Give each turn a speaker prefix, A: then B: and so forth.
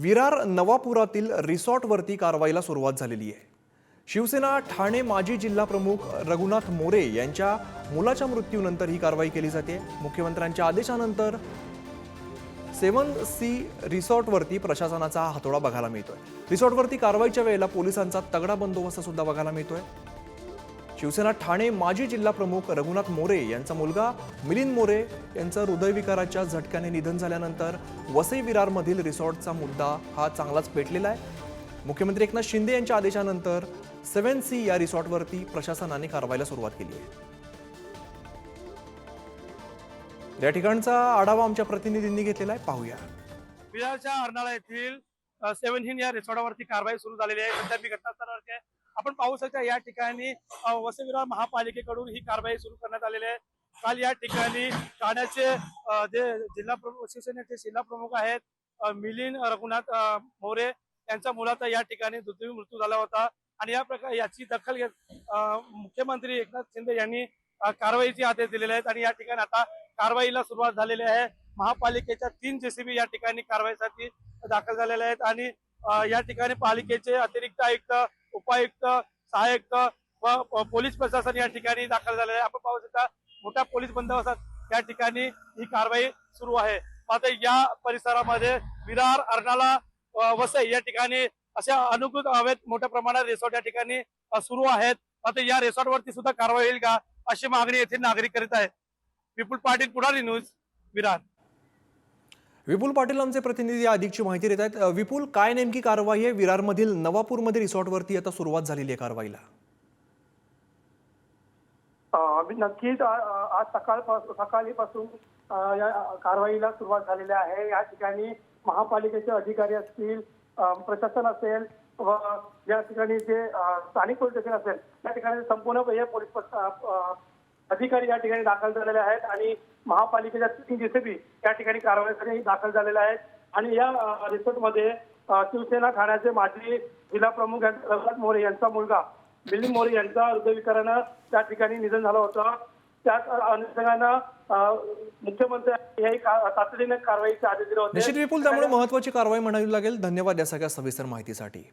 A: विरार नवापुरातील रिसॉर्टवरती कारवाईला सुरुवात झालेली आहे. शिवसेना ठाणे माजी जिल्हा प्रमुख रघुनाथ मोरे यांच्या मुलाच्या मृत्यूनंतर ही कारवाई केली जाते. मुख्यमंत्र्यांच्या आदेशानंतर सेवन सी रिसॉर्टवरती प्रशासनाचा हातोडा बघायला मिळतोय. रिसॉर्टवरती कारवाईच्या वेळेला पोलिसांचा तगडा बंदोबस्त सुद्धा बघायला मिळतोय. शिवसेना ठाणे माजी जिल्हा प्रमुख रघुनाथ मोरे यांचा मुलगा मिलिंद मोरे यांचं हृदयविकाराच्या झटक्याने निधन झाल्यानंतर वसई विरारमधील रिसॉर्टचा मुद्दा हा चांगलाच पेटलेला आहे. मुख्यमंत्री एकनाथ शिंदे यांच्या आदेशानंतर सेव्हन सी या रिसॉर्टवरती प्रशासनाने कारवाईला सुरुवात केली आहे. या ठिकाणचा आढावा आमच्या प्रतिनिधींनी घेतलेला आहे. पाहूया.
B: विरारच्या अर्नाळा येथील सेव्हन हिन या रिसॉर्टवरती कारवाई सुरू झालेली आहे. सध्या मी घटनास्थळावरती आहे. आपण पाहू शकता या ठिकाणी वसविरा महापालिकेकडून ही कारवाई सुरू करण्यात आलेली आहे. काल या ठिकाणी ठाण्याचे जे जिल्हा प्रमुख शिवसेनेचे जिल्हा प्रमुख आहेत मिलिंद रघुनाथ मोरे यांचा मुलाचा या ठिकाणी दुर्दैवी मृत्यू झाला होता. आणि या प्रकार याची दखल घेत मुख्यमंत्री एकनाथ शिंदे यांनी कारवाईचे आदेश दिलेले आहेत. आणि या ठिकाणी आता कारवाईला सुरुवात झालेली आहे. महापालिकेच्या तीन जेसीबी या ठिकाणी कारवाईसाठी दाखल झालेल्या आहेत. आणि या ठिकाणी पालिकेचे अतिरिक्त आयुक्त उपायुक्त सहायक व पोलीस प्रशासन या ठिकाणी दाखल झाले आहे. आपण पाहू शकता मोठ्या पोलीस बंदोबस्तात या ठिकाणी ही कारवाई सुरू आहे. मात्र या परिसरामध्ये विरार अर्नाला वसई या ठिकाणी अशा अनुकूल हवेत मोठ्या प्रमाणात रिसॉर्ट या ठिकाणी सुरू आहेत. मात्र या रिसॉर्टवरती सुद्धा कारवाई होईल का अशी मागणी येथील नागरिक करीत आहेत. विपुल पाटील पुढारी न्यूज विरार.
A: विपुल पाटील आमचे प्रतिनिधी या अधिकची माहिती देत आहेत. विपुल काय नेमकी कारवाई आहे? विरारमधील नवापूरमध्ये रिसॉर्टवरती आता सुरुवात झालेली आहे कारवाईला.
C: नक्कीच आज सकाळ सकाळीपासून या कारवाईला सुरुवात झालेली आहे. या ठिकाणी महापालिकेचे अधिकारी असतील प्रशासन असेल व या ठिकाणी जे स्थानिक पोलीस स्टेशन असेल या ठिकाणी संपूर्ण पोलीस अधिकारी या ठिकाणी दाखल झालेले आहेत आणि महापालिकेच्या तीन जेसीबी या ठिकाणी कारवाईसाठी दाखल झालेल्या आहेत. आणि या रिसोर्टमध्ये शिवसेना ठाण्याचे माजी जिल्हा प्रमुख रघुनाथ मोरे यांचा मुलगा मिलिंद मोरे यांचा हृदयविकारानं त्या ठिकाणी निधन झालं होतं. त्याच अनुषंगानं अं, मुख्यमंत्री का- तातडीने कारवाईचे आदेश दिले होते.
A: निश्चित विपुल त्यामुळे महत्वाची कारवाई म्हणावी लागेल. धन्यवाद या सगळ्या सविस्तर माहितीसाठी.